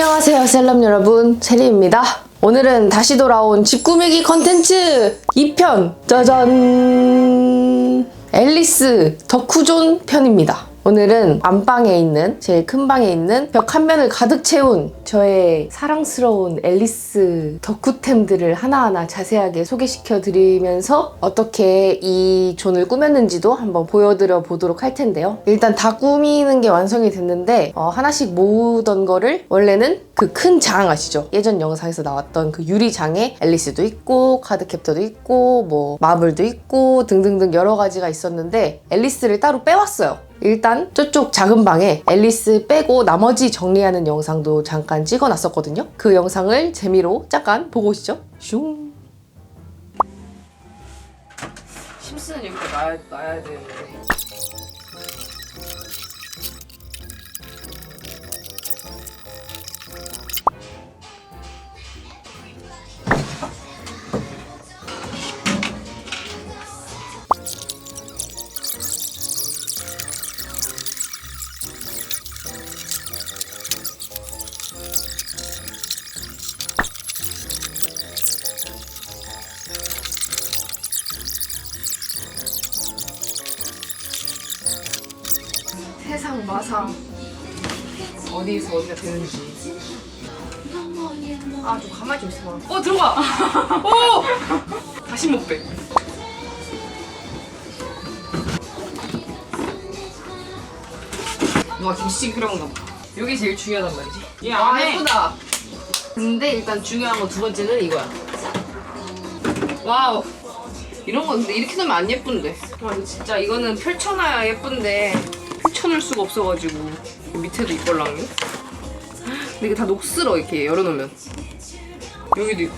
안녕하세요 셀럽 여러분. 세리입니다. 오늘은 다시 돌아온 집 꾸미기 컨텐츠! 2편! 짜잔! 앨리스 덕후존 편입니다 오늘은 안방에 있는 제일 큰 방에 있는 벽 한 면을 가득 채운 저의 사랑스러운 앨리스 덕후템들을 하나하나 자세하게 소개시켜 드리면서 어떻게 이 존을 꾸몄는지도 한번 보여드려 보도록 할 텐데요. 일단 다 꾸미는 게 완성이 됐는데 어, 하나씩 모으던 거를 원래는 그 큰 장 아시죠? 예전 영상에서 나왔던 그 유리장에 앨리스도 있고 카드캡터도 있고 뭐 마블도 있고 등등등 여러 가지가 있었는데 앨리스를 따로 빼왔어요. 일단 저쪽 작은 방에 앨리스 빼고 나머지 정리하는 영상도 잠깐 찍어놨었거든요. 그 영상을 재미로 잠깐 보고 오시죠. 슝. 심스는 여기다 놔야, 놔야 되 마상. 어디서 어디가 되는지. 아 좀 가만히 좀 있어봐. 어 들어가! 오! 다시 못빼. 누가 김치 그런가 봐. 여기 제일 중요하단 말이지. 야, 안 해. 예쁘다. 근데 일단 중요한 건두 번째는 이거야. 와우. 이런 거 근데 이렇게 놓으면 안 예쁜데. 와 진짜 이거는 펼쳐놔야 예쁜데 펼쳐놓을 수가 없어가지고. 밑에도 이걸랑요 근데 이게 다 녹슬어 이렇게 열어놓으면. 여기도 있고.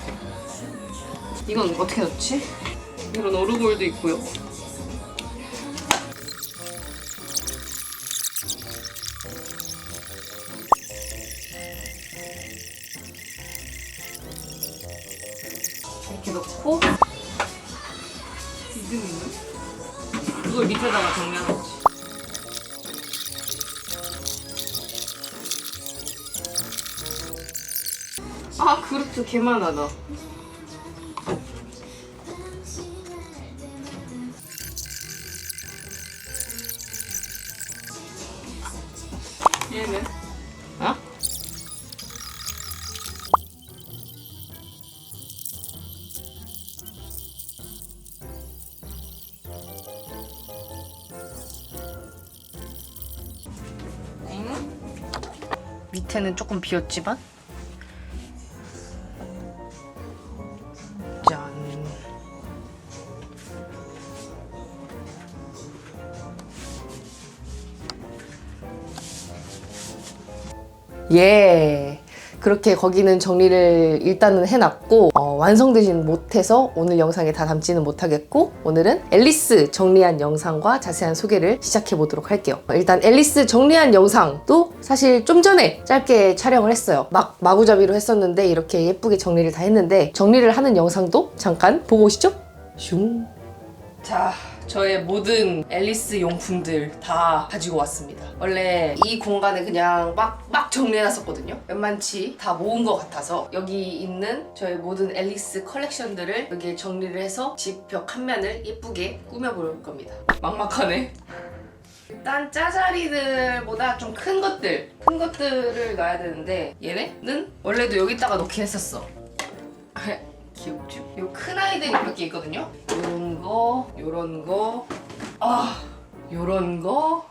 이건 어떻게 넣지? 이런 오르골도 있고요 개만하다 얘는? 어? 밑에는 조금 비었지만 그렇게 거기는 정리를 일단은 해놨고 어, 완성되진 못해서 오늘 영상에 다 담지는 못하겠고 오늘은 앨리스 정리한 영상과 자세한 소개를 시작해 보도록 할게요. 어, 일단 앨리스 정리한 영상도 사실 좀 전에 짧게 촬영을 했어요. 막 마구잡이로 했었는데 이렇게 예쁘게 정리를 다 했는데 정리를 하는 영상도 잠깐 보고 오시죠. 슝. 자, 저의 모든 앨리스 용품들 다 가지고 왔습니다. 원래 이 공간에 그냥 막, 막 정리해놨었거든요. 웬만치 다 모은 것 같아서 여기 있는 저의 모든 앨리스 컬렉션들을 여기에 정리를 해서 집 벽 한 면을 예쁘게 꾸며볼 겁니다. 막막하네. 일단 짜자리들보다 좀 큰 것들, 큰 것들을 놔야 되는데 얘네는 원래도 여기다가 놓긴 했었어. 귀엽죠? 요 큰 아이들이 몇개 있거든요. 요런 거, 요런 거, 아, 요런 거.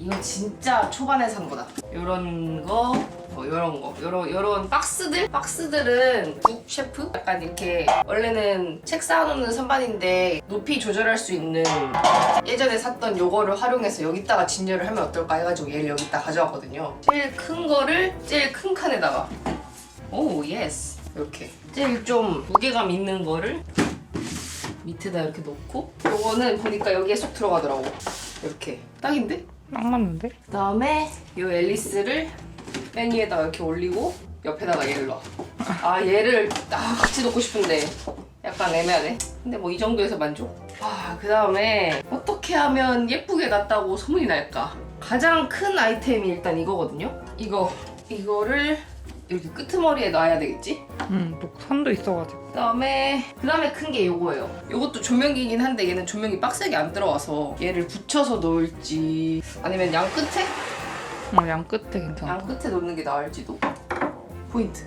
이거 진짜 초반에 산 거다. 요런 거, 뭐 요런 거, 요런 요런 박스들, 박스들은 북 셰프 약간 이렇게 원래는 책 쌓아놓는 선반인데 높이 조절할 수 있는 예전에 샀던 요거를 활용해서 여기다가 진열을 하면 어떨까 해가지고 얘를 여기다 가져왔거든요. 제일 큰 거를 제일 큰 칸에다가 오 예스 이렇게. 제일 좀 무게감 있는 거를 밑에다 이렇게 놓고 요거는 보니까 여기에 쏙 들어가더라고. 이렇게. 딱인데? 딱 맞는데? 그다음에 요 앨리스를 맨 위에다가 이렇게 올리고 옆에다가 얘를 넣어. 아 얘를 아, 같이 놓고 싶은데. 약간 애매하네. 근데 뭐 이 정도에서 만족? 아 그다음에 어떻게 하면 예쁘게 났다고 소문이 날까? 가장 큰 아이템이 일단 이거거든요. 이거. 이거를 이렇게 끄트머리에 놔야 되겠지? 응, 또 선도 있어가지고. 그다음에 그다음에 큰 게 요거예요. 요것도 조명기긴 한데 얘는 조명이 빡세게 안 들어와서 얘를 붙여서 놓을지 아니면 양 끝에 어, 양 끝에 괜찮아. 양 끝에 놓는 게 나을지도 포인트.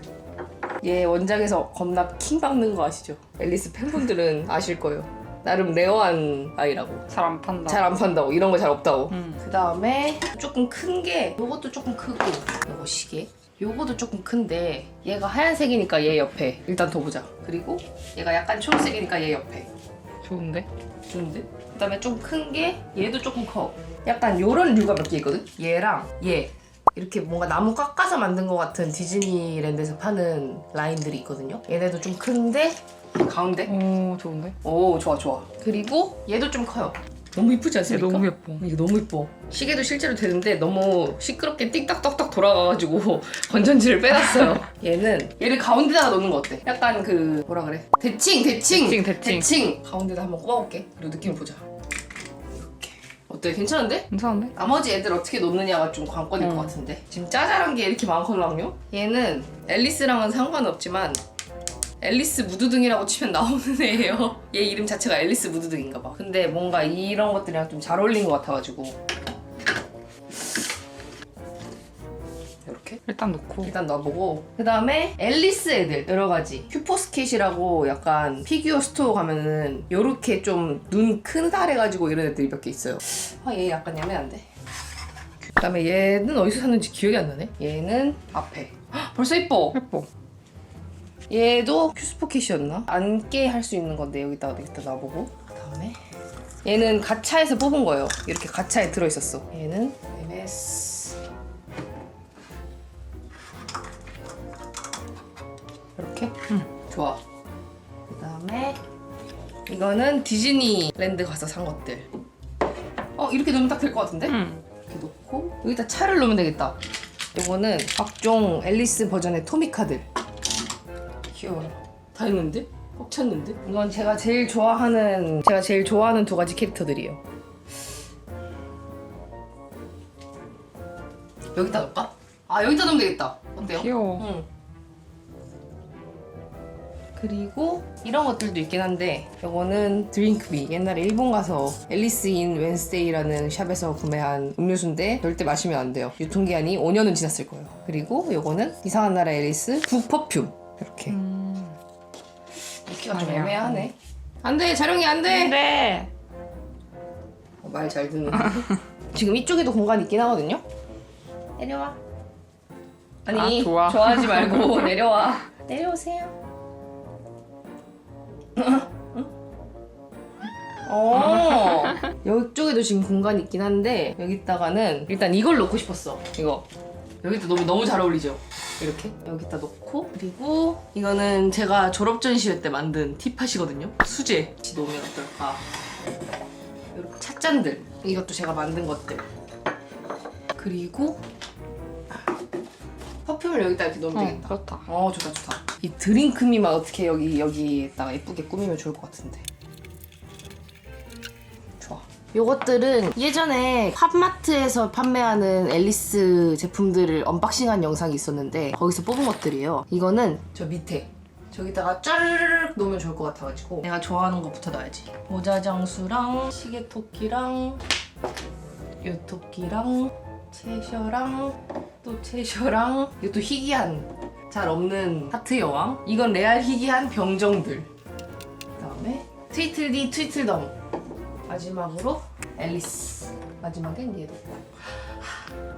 얘 원작에서 겁나 킹 박는 거 아시죠? 앨리스 팬분들은 아실 거예요. 나름 레어한 아이라고. 잘 안 판다. 잘 안 판다고 이런 거 잘 없다고. 응. 그 다음에 조금 큰게 요것도 조금 크고 요거 시계 요거도 조금 큰데 얘가 하얀색이니까 얘 옆에 일단 둬보자. 그리고 얘가 약간 초록색이니까 얘 옆에. 좋은데? 좋은데? 그 다음에 좀 큰 게 얘도 조금 커. 약간 요런 류가 몇 개 있거든? 얘랑 얘. 이렇게 뭔가 나무 깎아서 만든 것 같은 디즈니랜드에서 파는 라인들이 있거든요? 얘네도 좀 큰데? 가운데? 오, 좋은데? 오 좋아 좋아. 그리고 얘도 좀 커요 너무 이쁘지 얘 않습니까? 너무 예뻐. 이게 너무 이뻐. 시계도 실제로 되는데 너무 시끄럽게 띡딱떡떡 돌아가가지고 건전지를 빼놨어요. 얘는 얘를 가운데다가 놓는 거 어때? 약간 그 뭐라 그래? 대칭 대칭 대칭, 대칭. 가운데다 한번 꼽아볼게. 그리고 느낌을 보자. 이렇게 어때? 괜찮은데? 괜찮은데? 나머지 애들 어떻게 놓느냐가 좀 관건일 음. 것 같은데 지금 짜잘한 게 이렇게 많거든요? 얘는 앨리스랑은 상관없지만 앨리스 무드등이라고 치면 나오는 애예요. 얘 이름 자체가 앨리스 무드등인가 봐. 근데 뭔가 이런 것들이랑 좀 잘 어울린 것 같아가지고. 이렇게? 일단 놓고. 일단 놔보고. 그 다음에 앨리스 애들 여러 가지. 큐포스킷이라고 약간 피규어 스토어 가면은 요렇게 좀 눈 큰달 해가지고 이런 애들이 몇 개 있어요. 아 얘 약간 애매한데 그 다음에 얘는 어디서 샀는지 기억이 안 나네. 얘는 앞에. 헉, 벌써 이뻐. 예뻐. 얘도 큐스포킷이었나? 안게 할 수 있는 건데 여기다가 여기다 놔보고 그 다음에 얘는 가차에서 뽑은 거예요 이렇게 가차에 들어있었어 얘는 MS 이렇게? 응. 좋아 그 다음에 이거는 디즈니랜드 가서 산 것들 어 이렇게 넣으면 딱 될 것 같은데? 응. 이렇게 놓고 여기다 차를 넣으면 되겠다. 이거는 각종 앨리스 버전의 토미카들. 귀여워라. 다 있는데? 꽉 찼는데? 이건 제가 제일 좋아하는 제가 제일 좋아하는 두 가지 캐릭터들이에요. 여기다 넣을까? 아 여기다 넣으면 되겠다. 어때요? 귀여워. 응. 그리고 이런 것들도 있긴 한데 요거는 드링크비 옛날에 일본 가서 앨리스 인 웬스데이라는 샵에서 구매한 음료수인데 절대 마시면 안 돼요 유통기한이 5년은 지났을 거예요 그리고 요거는 이상한 나라 앨리스 북 퍼퓸 이렇게. 음. 읽기가 좀 아니야. 애매하네. 안돼 자령이 안돼. 네. 말잘 듣는 지금 이쪽에도 공간이 있긴 하거든요? 내려와. 아니 아, 좋아. 좋아 하지 말고 내려와. 내려오세요. 어. 이쪽에도 지금 공간이 있긴 한데 여기다가는 일단 이걸 놓고 싶었어 이거. 여기다 너무 너무 잘 어울리죠 이렇게? 여기다 놓고 그리고 이거는 제가 졸업 전시회 때 만든 티팟이거든요. 수제. 같이 놓으면 어떨까? 이렇게 찻잔들. 이것도 제가 만든 것들. 그리고 퍼퓸을 여기다 이렇게 넣으면 어, 되겠다. 그렇다. 어 좋다 좋다. 이 드링크미만 어떻게 여기 여기에다가 예쁘게 꾸미면 좋을 것 같은데 요것들은 예전에 팝마트에서 판매하는 앨리스 제품들을 언박싱한 영상이 있었는데 거기서 뽑은 것들이에요. 이거는 저 밑에. 저기다가 짜르르륵 놓으면 좋을 것 같아가지고 내가 좋아하는 거부터 넣어야지. 모자장수랑 시계토끼랑 요토끼랑 채셔랑 또 채셔랑 이것도 희귀한 잘 없는 하트 여왕. 이건 레알 희귀한 병정들. 그 다음에 트위틀디 트위틀덤 마지막으로 앨리스. 마지막엔 얘도.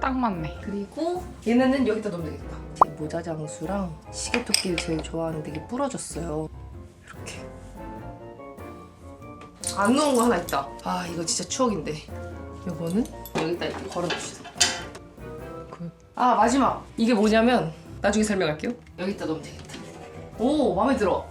딱 맞네. 그리고 얘네는 여기다 넣으면 되겠다. 제 모자 장수랑 시계 토끼를 제일 좋아하는데 이게 부러졌어요. 이렇게. 안 넣은 거 하나 있다. 아 이거 진짜 추억인데. 요거는 여기다 이렇게 걸어둡시다. 그아 마지막. 이게 뭐냐면 나중에 설명할게요. 여기다 넣으면 되겠다. 오 마음에 들어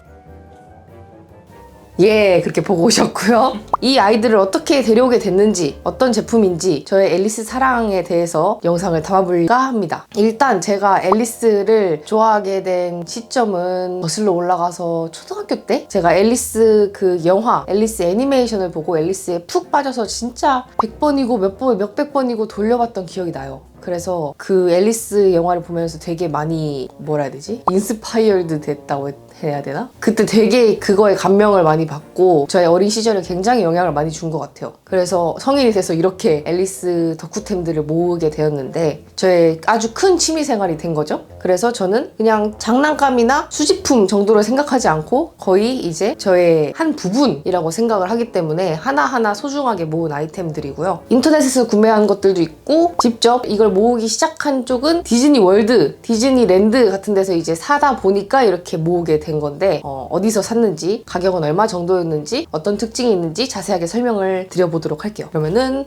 예, 그렇게 보고 오셨고요. 이 아이들을 어떻게 데려오게 됐는지, 어떤 제품인지 저의 앨리스 사랑에 대해서 영상을 담아볼까 합니다. 일단 제가 앨리스를 좋아하게 된 시점은 거슬러 올라가서 초등학교 때 제가 앨리스 그 영화, 앨리스 애니메이션을 보고 앨리스에 푹 빠져서 진짜 100번이고 몇 번, 몇백 번이고 돌려봤던 기억이 나요. 그래서 그 앨리스 영화를 보면서 되게 많이 뭐라 해야 되지? 인스파이어드 됐다고 해야 되나? 그때 되게 그거에 감명을 많이 받고 저의 어린 시절에 굉장히 영향을 많이 준 것 같아요. 그래서 성인이 돼서 이렇게 앨리스 덕후템들을 모으게 되었는데 저의 아주 큰 취미 생활이 된 거죠. 그래서 저는 그냥 장난감이나 수집품 정도로 생각하지 않고 거의 이제 저의 한 부분이라고 생각을 하기 때문에 하나하나 소중하게 모은 아이템들이고요. 인터넷에서 구매한 것들도 있고 직접 이걸 모으기 시작한 쪽은 디즈니 월드, 디즈니 랜드 같은 데서 이제 사다 보니까 이렇게 모으게 된 건데 어, 어디서 샀는지 가격은 얼마 정도였는지 어떤 특징이 있는지 자세하게 설명을 드려보도록 할게요. 그러면은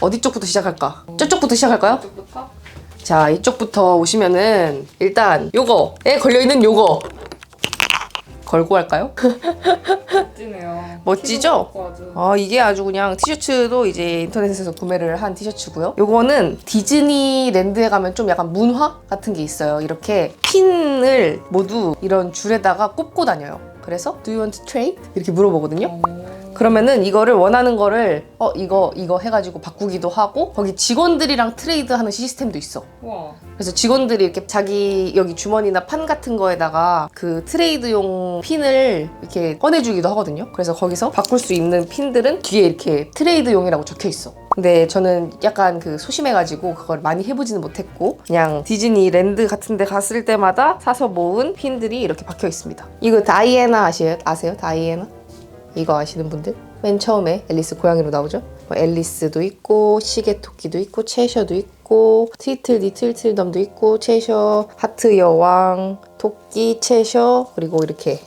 어디 쪽부터 시작할까? 저쪽부터 시작할까요? 이쪽부터? 자 이쪽부터 오시면은 일단 요거에 걸려있는 요거 걸고 할까요? 멋지네요. 멋지죠? 어, 이게 아주 그냥 티셔츠도 이제 인터넷에서 구매를 한 티셔츠고요. 요거는 디즈니랜드에 가면 좀 약간 문화 같은 게 있어요. 이렇게 핀을 모두 이런 줄에다가 꼽고 다녀요. 그래서 Do you want to trade? 이렇게 물어보거든요. 어. 그러면은 이거를 원하는 거를 어 이거 이거 해가지고 바꾸기도 하고 거기 직원들이랑 트레이드하는 시스템도 있어. 우와. 그래서 직원들이 이렇게 자기 여기 주머니나 판 같은 거에다가 그 트레이드용 핀을 이렇게 꺼내주기도 하거든요. 그래서 거기서 바꿀 수 있는 핀들은 뒤에 이렇게 트레이드용이라고 적혀 있어. 근데 저는 약간 그 소심해가지고 그걸 많이 해보지는 못했고 그냥 디즈니 랜드 같은 데 갔을 때마다 사서 모은 핀들이 이렇게 박혀 있습니다. 이거 다이애나 아세요? 아세요? 다이애나? 이거 아시는 분들? 맨 처음에 앨리스 고양이로 나오죠? 뭐 앨리스도 있고 시계 토끼도 있고 채셔도 있고 트위틀디 트위틀덤도 있고 채셔 하트 여왕 토끼 채셔 그리고 이렇게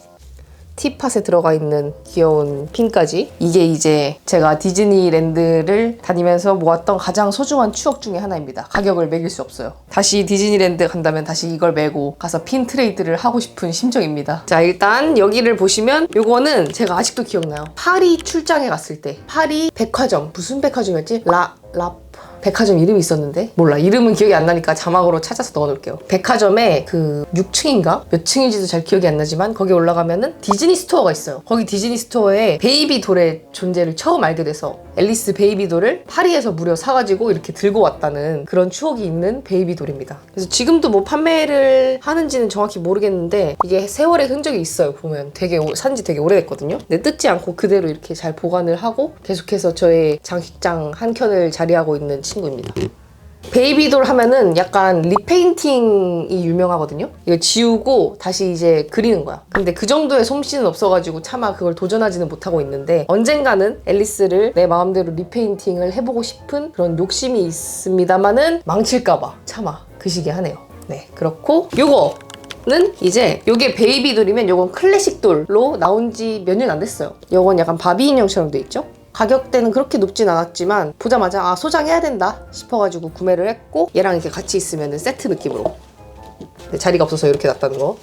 티팟에 들어가 있는 귀여운 핀까지 이게 이제 제가 디즈니랜드를 다니면서 모았던 가장 소중한 추억 중에 하나입니다. 가격을 매길 수 없어요. 다시 디즈니랜드 간다면 다시 이걸 메고 가서 핀 트레이드를 하고 싶은 심정입니다. 자 일단 여기를 보시면 요거는 제가 아직도 기억나요. 파리 출장에 갔을 때 파리 백화점 무슨 백화점이었지? 라... 라... 백화점 이름이 있었는데? 몰라. 이름은 기억이 안 나니까 자막으로 찾아서 넣어놓을게요. 백화점에 그 6층인가? 몇 층인지도 잘 기억이 안 나지만 거기 올라가면은 디즈니 스토어가 있어요. 거기 디즈니 스토어에 베이비 돌의 존재를 처음 알게 돼서 앨리스 베이비 돌을 파리에서 무려 사가지고 이렇게 들고 왔다는 그런 추억이 있는 베이비 돌입니다. 그래서 지금도 뭐 판매를 하는지는 정확히 모르겠는데 이게 세월의 흔적이 있어요 보면. 되게 오- 산지 되게 오래됐거든요. 근데 뜯지 않고 그대로 이렇게 잘 보관을 하고 계속해서 저의 장식장 한 켠을 자리하고 있는 친구입니다 베이비돌 하면은 약간 리페인팅이 유명하거든요. 이거 지우고 다시 이제 그리는 거야. 근데 그 정도의 솜씨는 없어가지고 차마 그걸 도전하지는 못하고 있는데 언젠가는 앨리스를 내 마음대로 리페인팅을 해보고 싶은 그런 욕심이 있습니다만은 망칠까봐 차마 그 시기에 하네요. 네, 그렇고 요거 는 이제 요게 베이비 돌이면 요건 클래식 돌로 나온 지 몇 년 안 됐어요. 요건 약간 바비 인형처럼 돼 있죠? 가격대는 그렇게 높진 않았지만 보자마자 아 소장해야 된다 싶어가지고 구매를 했고 얘랑 이렇게 같이 있으면 세트 느낌으로 근데 자리가 없어서 이렇게 놨다는 거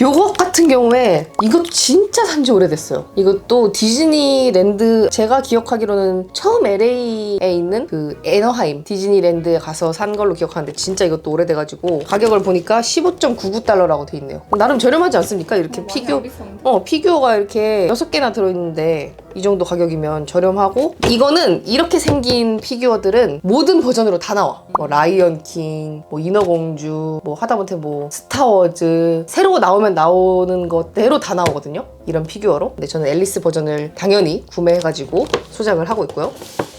요것 같은 경우에 이거 진짜 산지 오래됐어요. 이것도 디즈니랜드 제가 기억하기로는 처음 LA에 있는 그 애너하임 디즈니랜드에 가서 산 걸로 기억하는데 진짜 이것도 오래돼가지고 가격을 보니까 15.99달러라고 돼 있네요. 나름 저렴하지 않습니까? 이렇게 어, 피규어? 어, 피규어가 이렇게 6개나 들어있는데 이 정도 가격이면 저렴하고 이거는 이렇게 생긴 피규어들은 모든 버전으로 다 나와. 뭐 라이언 킹, 뭐 인어공주, 뭐 하다못해 뭐 스타워즈 새로 나오면 나오는 것대로 다 나오거든요. 이런 피규어로. 근데 저는 앨리스 버전을 당연히 구매해가지고 소장을 하고 있고요.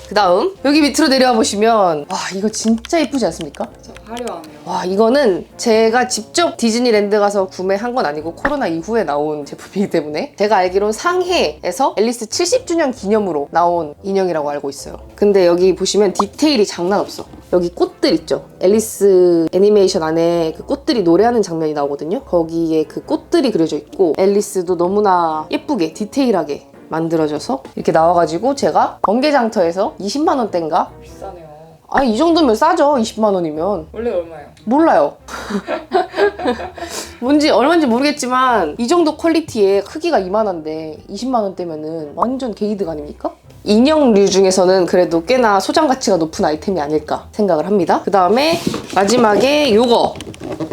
그 다음 여기 밑으로 내려와 보시면 와 이거 진짜 예쁘지 않습니까? 진짜 화려하네요. 와 이거는 제가 직접 디즈니랜드 가서 구매한 건 아니고 코로나 이후에 나온 제품이기 때문에 제가 알기로는 상해에서 앨리스 70주년 기념으로 나온 인형이라고 알고 있어요 근데 여기 보시면 디테일이 장난 없어 여기 꽃들 있죠 앨리스 애니메이션 안에 그 꽃들이 노래하는 장면이 나오거든요 거기에 그 꽃들이 그려져 있고 앨리스도 너무나 예쁘게 디테일하게 만들어져서 이렇게 나와가지고 제가 번개장터에서 20만 원대인가? 비싸네요. 아니 이 정도면 싸죠 20만 원이면 원래 얼마예요? 몰라요. 뭔지 얼마인지 모르겠지만 이 정도 퀄리티에 크기가 이만한데 20만 원대면은 완전 게이득 아닙니까? 인형류 중에서는 그래도 꽤나 소장 가치가 높은 아이템이 아닐까 생각을 합니다. 그 다음에 마지막에 요거.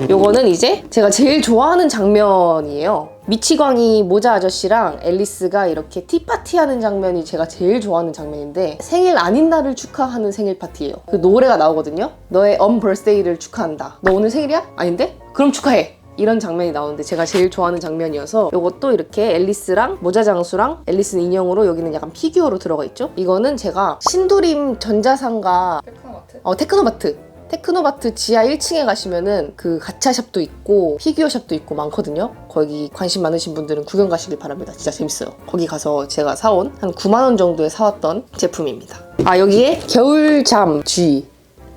요거는 이제 제가 제일 좋아하는 장면이에요. 미치광이 모자 아저씨랑 앨리스가 이렇게 티파티 하는 장면이 제가 제일 좋아하는 장면인데 생일 아닌 날을 축하하는 생일 파티예요. 그 노래가 나오거든요. 너의 언 벌스데이를 축하한다. 너 오늘 생일이야? 아닌데? 그럼 축하해. 이런 장면이 나오는데 제가 제일 좋아하는 장면이어서 이것도 이렇게 앨리스랑 모자 장수랑 앨리스는 인형으로 여기는 약간 피규어로 들어가 있죠. 이거는 제가 신도림 전자상가 테크노마트? 어, 테크노마트. 테크노마트 지하 1층에 가시면은 그 가차샵도 있고 피규어샵도 있고 많거든요. 거기 관심 많으신 분들은 구경 가시길 바랍니다. 진짜 재밌어요. 거기 가서 제가 사온 한 9만 원 정도에 사왔던 제품입니다. 아 여기에 겨울잠 G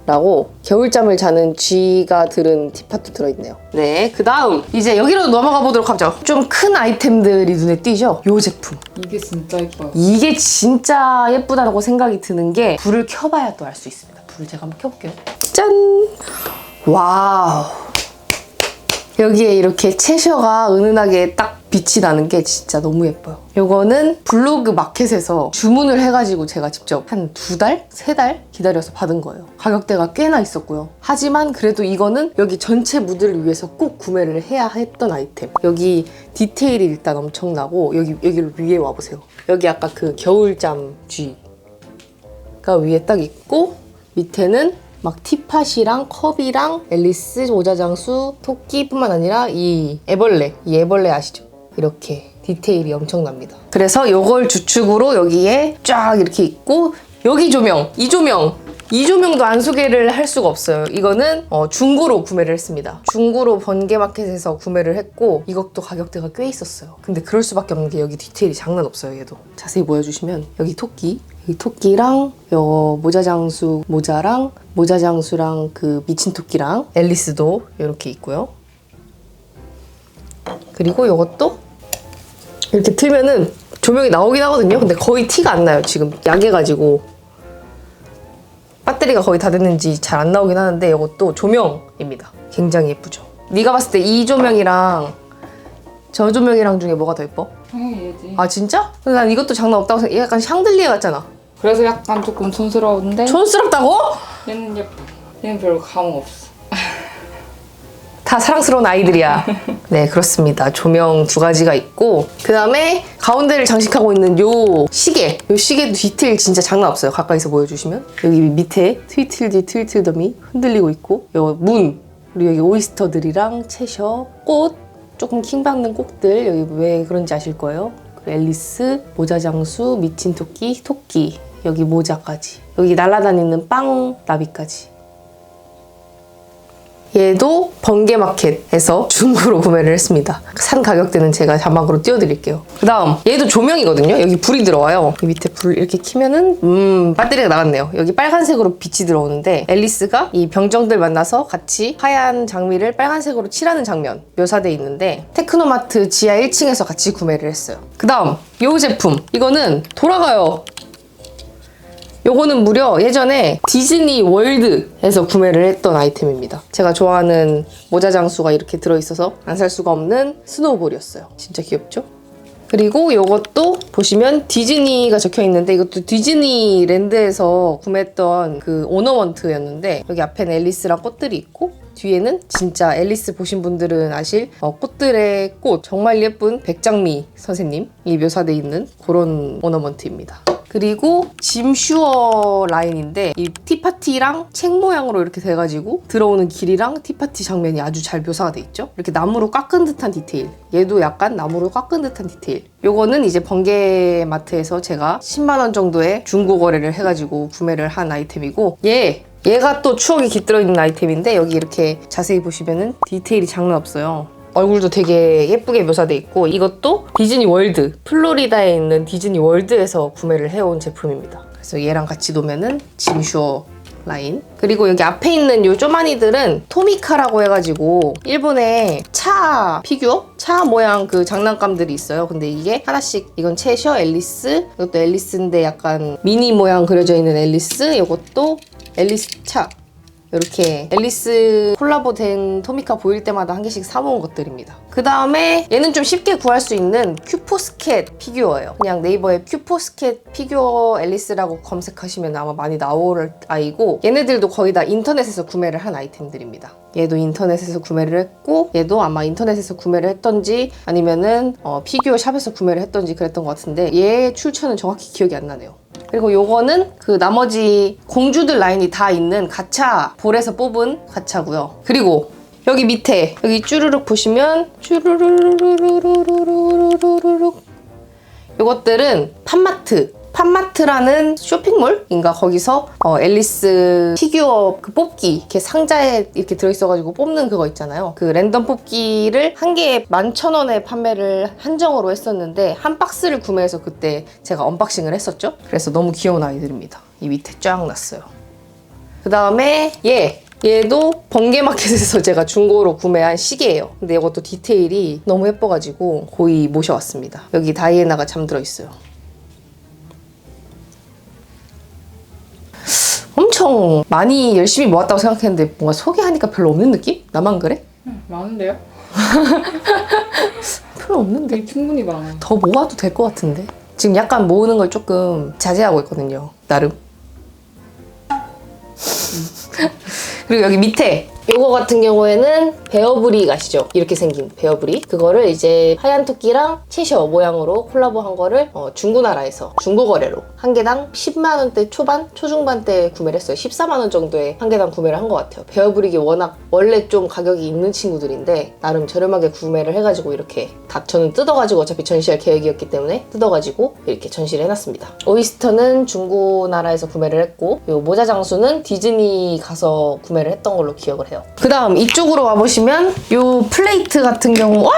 라고 겨울잠을 자는 G가 들은 티팟도 들어있네요. 네, 그 다음 이제 여기로 넘어가 보도록 하죠. 좀 큰 아이템들이 눈에 띄죠? 요 제품. 이게 진짜 예뻐요. 이게 진짜 예쁘다고 생각이 드는 게 불을 켜봐야 또 알 수 있습니다. 불을 제가 한번 켜볼게요. 짠! 와우. 여기에 이렇게 채셔가 은은하게 딱 빛이 나는 게 진짜 너무 예뻐요. 요거는 블로그 마켓에서 주문을 해가지고 제가 직접 한 두 달? 세 달 기다려서 받은 거예요. 가격대가 꽤나 있었고요. 하지만 그래도 이거는 여기 전체 무드를 위해서 꼭 구매를 해야 했던 아이템. 여기 디테일이 일단 엄청나고 여기 여기를 위에 와보세요. 여기 아까 그 겨울잠 G가 위에 딱 있고 밑에는 막 티팟이랑 컵이랑 앨리스 모자장수 토끼뿐만 아니라 이 애벌레 이 애벌레 아시죠? 이렇게 디테일이 엄청납니다. 그래서 요걸 주축으로 여기에 쫙 이렇게 있고 여기 조명 이 조명 이 조명도 안 소개를 할 수가 없어요. 이거는 어, 중고로 구매를 했습니다. 중고로 번개마켓에서 구매를 했고 이것도 가격대가 꽤 있었어요. 근데 그럴 수밖에 없는 게 여기 디테일이 장난 없어요. 얘도 자세히 보여주시면 여기 토끼 이 토끼랑 요 모자장수 모자랑 모자장수랑 그 미친 토끼랑 앨리스도 이렇게 있고요. 그리고 요것도 이렇게 틀면은 조명이 나오긴 하거든요. 근데 거의 티가 안 나요. 지금 약해가지고 배터리가 거의 다 됐는지 잘 안 나오긴 하는데 이것도 조명입니다. 굉장히 예쁘죠. 네가 봤을 때 이 조명이랑 저 조명이랑 중에 뭐가 더 예뻐? 당연히 얘지. 아 진짜? 근데 난 이것도 장난 없다고 생각. 얘 약간 샹들리에 같잖아. 그래서 약간 조금 촌스러운데 촌스럽다고? 얘는 예뻐. 얘는 별로 감흥 없어. 다 사랑스러운 아이들이야. 네, 그렇습니다. 조명 두 가지가 있고, 그 다음에 가운데를 장식하고 있는 요 시계. 요 시계도 디테일 진짜 장난 없어요. 가까이서 보여주시면. 여기 밑에 트위틀디 트위틀더미 흔들리고 있고, 요 문, 그리고 여기 오이스터들이랑 채셔, 꽃, 조금 킹받는 꽃들. 여기 왜 그런지 아실 거예요. 그리고 앨리스, 모자장수, 미친 토끼, 토끼. 여기 모자까지. 여기 날아다니는 빵 나비까지. 얘도 번개마켓에서 중고로 구매를 했습니다. 산 가격대는 제가 자막으로 띄워드릴게요. 그 다음 얘도 조명이거든요. 여기 불이 들어와요. 이 밑에 불 이렇게 키면은 음 배터리가 나갔네요. 여기 빨간색으로 빛이 들어오는데 앨리스가 이 병정들 만나서 같이 하얀 장미를 빨간색으로 칠하는 장면 묘사돼 있는데 테크노마트 지하 1층에서 같이 구매를 했어요. 그 다음 이 제품 이거는 돌아가요. 요거는 무려 예전에 디즈니 월드에서 구매를 했던 아이템입니다. 제가 좋아하는 모자 장수가 이렇게 들어있어서 안 살 수가 없는 스노우볼이었어요. 진짜 귀엽죠? 그리고 요것도 보시면 디즈니가 적혀 있는데 이것도 디즈니 랜드에서 구매했던 그 오너원트였는데 여기 앞에는 앨리스랑 꽃들이 있고 뒤에는 진짜 앨리스 보신 분들은 아실 어, 꽃들의 꽃 정말 예쁜 백장미 선생님이 묘사돼 있는 그런 오너먼트입니다. 그리고 짐슈어 라인인데 이 티파티랑 책 모양으로 이렇게 돼가지고 들어오는 길이랑 티파티 장면이 아주 잘 묘사가 돼 있죠. 이렇게 나무로 깎은 듯한 디테일. 얘도 약간 나무로 깎은 듯한 디테일. 요거는 이제 번개마트에서 제가 10만 원 정도의 중고 거래를 해가지고 구매를 한 아이템이고 얘 얘가 또 추억이 깃들어 있는 아이템인데 여기 이렇게 자세히 보시면은 디테일이 장난 없어요. 얼굴도 되게 예쁘게 묘사돼 있고 이것도 디즈니 월드 플로리다에 있는 디즈니 월드에서 구매를 해온 제품입니다. 그래서 얘랑 같이 놓으면은 짐슈어 라인. 그리고 여기 앞에 있는 요 쪼마니들은 토미카라고 해가지고 일본의 차 피규어? 차 모양 그 장난감들이 있어요. 근데 이게 하나씩 이건 채셔 앨리스. 이것도 앨리스인데 약간 미니 모양 그려져 있는 앨리스. 이것도 앨리스 차 이렇게 앨리스 콜라보된 토미카 보일 때마다 한 개씩 사모은 것들입니다. 그 다음에 얘는 좀 쉽게 구할 수 있는 큐포스켓 피규어예요. 그냥 네이버에 큐포스켓 피규어 앨리스라고 검색하시면 아마 많이 나올 아이고 얘네들도 거의 다 인터넷에서 구매를 한 아이템들입니다. 얘도 인터넷에서 구매를 했고 얘도 아마 인터넷에서 구매를 했던지 아니면은 어, 피규어 샵에서 구매를 했던지 그랬던 것 같은데 얘 출처는 정확히 기억이 안 나네요. 그리고 요거는 그 나머지 공주들 라인이 다 있는 가차 볼에서 뽑은 가차고요. 그리고 여기 밑에 여기 쭈르륵 보시면 쭈르르르르르르르르륵 요것들은 팜마트 팜마트라는 쇼핑몰인가 거기서 어, 앨리스 피규어 그 뽑기 이렇게 상자에 이렇게 들어있어가지고 뽑는 그거 있잖아요. 그 랜덤 뽑기를 한 개에 11,000원에 판매를 한정으로 했었는데 한 박스를 구매해서 그때 제가 언박싱을 했었죠. 그래서 너무 귀여운 아이들입니다. 이 밑에 쫙 났어요. 그 다음에 얘 얘도 번개마켓에서 제가 중고로 구매한 시계예요. 근데 이것도 디테일이 너무 예뻐가지고 고이 모셔왔습니다. 여기 다이애나가 잠들어 있어요. 엄청 많이 열심히 모았다고 생각했는데 뭔가 소개하니까 별로 없는 느낌? 나만 그래? 음, 많은데요? 별로 없는데 되게 충분히 많아요. 더 모아도 될 것 같은데 지금 약간 모으는 걸 조금 자제하고 있거든요 나름 그리고 여기 밑에 요거 같은 경우에는 베어브리 아시죠? 이렇게 생긴 베어브리. 그거를 이제 하얀 토끼랑 채셔 모양으로 콜라보한 거를 어, 중고나라에서 중고거래로 한 개당 10만 원대 초반 초중반대 구매를 했어요. 14만 원 정도에 한 개당 구매를 한 것 같아요. 베어브릭이 워낙 원래 좀 가격이 있는 친구들인데 나름 저렴하게 구매를 해가지고 이렇게 다 저는 뜯어가지고 어차피 전시할 계획이었기 때문에 뜯어가지고 이렇게 전시를 해놨습니다. 오이스터는 중고나라에서 구매를 했고 요 모자 장수는 디즈니 가서 구매를 했던 걸로 기억을 해요 그 다음 이쪽으로 와보시면 요 플레이트 같은 경우 와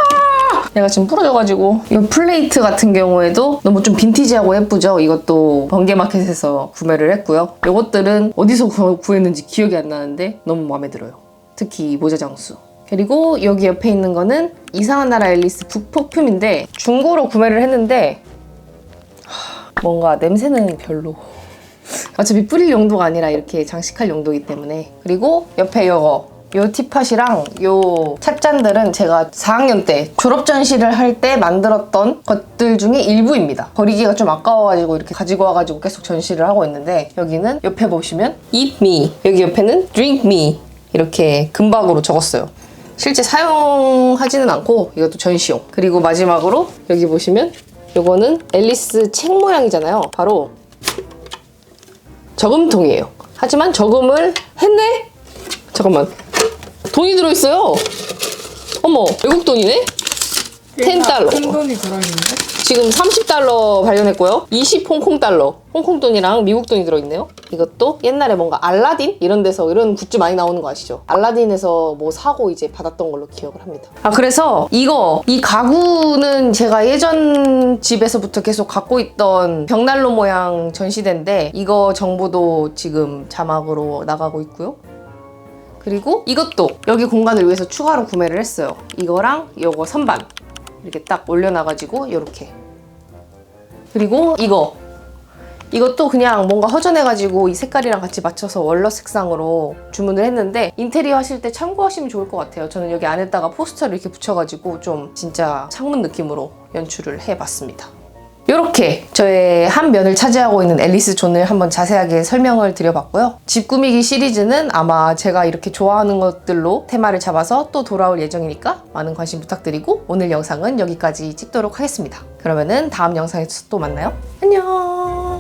얘가 지금 부러져가지고 이 플레이트 같은 경우에도 너무 좀 빈티지하고 예쁘죠? 이것도 번개마켓에서 구매를 했고요. 이것들은 어디서 구- 구했는지 기억이 안 나는데 너무 마음에 들어요. 특히 이 모자 장수. 그리고 여기 옆에 있는 거는 이상한 나라 앨리스 북퍼퓸인데 중고로 구매를 했는데 하, 뭔가 냄새는 별로. 어차피 뿌릴 용도가 아니라 이렇게 장식할 용도이기 때문에 그리고 옆에 요거 요 티팟이랑 요 찻잔들은 제가 4학년 때 졸업 전시를 할 때 만들었던 것들 중에 일부입니다. 버리기가 좀 아까워가지고 이렇게 가지고 와가지고 계속 전시를 하고 있는데 여기는 옆에 보시면 Eat me 여기 옆에는 Drink me 이렇게 금박으로 적었어요. 실제 사용하지는 않고 이것도 전시용. 그리고 마지막으로 여기 보시면 요거는 앨리스 책 모양이잖아요. 바로 저금통이에요. 하지만 저금을 했네? 잠깐만. 돈이 들어있어요. 어머, 외국 돈이네? 10달러. 큰 돈이 들어있는데? 지금 30달러 발견했고요. 20 홍콩 달러. 홍콩 돈이랑 미국 돈이 들어있네요. 이것도 옛날에 뭔가 알라딘? 이런 데서 이런 굿즈 많이 나오는 거 아시죠? 알라딘에서 뭐 사고 이제 받았던 걸로 기억을 합니다. 아, 그래서 이거, 이 가구는 제가 예전 집에서부터 계속 갖고 있던 벽난로 모양 전시대인데 이거 정보도 지금 자막으로 나가고 있고요. 그리고 이것도 여기 공간을 위해서 추가로 구매를 했어요. 이거랑 요거 선반. 이렇게 딱 올려놔가지고 이렇게. 그리고 이거. 이것도 그냥 뭔가 허전해가지고 이 색깔이랑 같이 맞춰서 월러 색상으로 주문을 했는데 인테리어 하실 때 참고하시면 좋을 것 같아요. 저는 여기 안에다가 포스터를 이렇게 붙여가지고 좀 진짜 창문 느낌으로 연출을 해봤습니다 이렇게 저의 한 면을 차지하고 있는 앨리스 존을 한번 자세하게 설명을 드려봤고요. 집 꾸미기 시리즈는 아마 제가 이렇게 좋아하는 것들로 테마를 잡아서 또 돌아올 예정이니까 많은 관심 부탁드리고 오늘 영상은 여기까지 찍도록 하겠습니다. 그러면은 다음 영상에서 또 만나요. 안녕!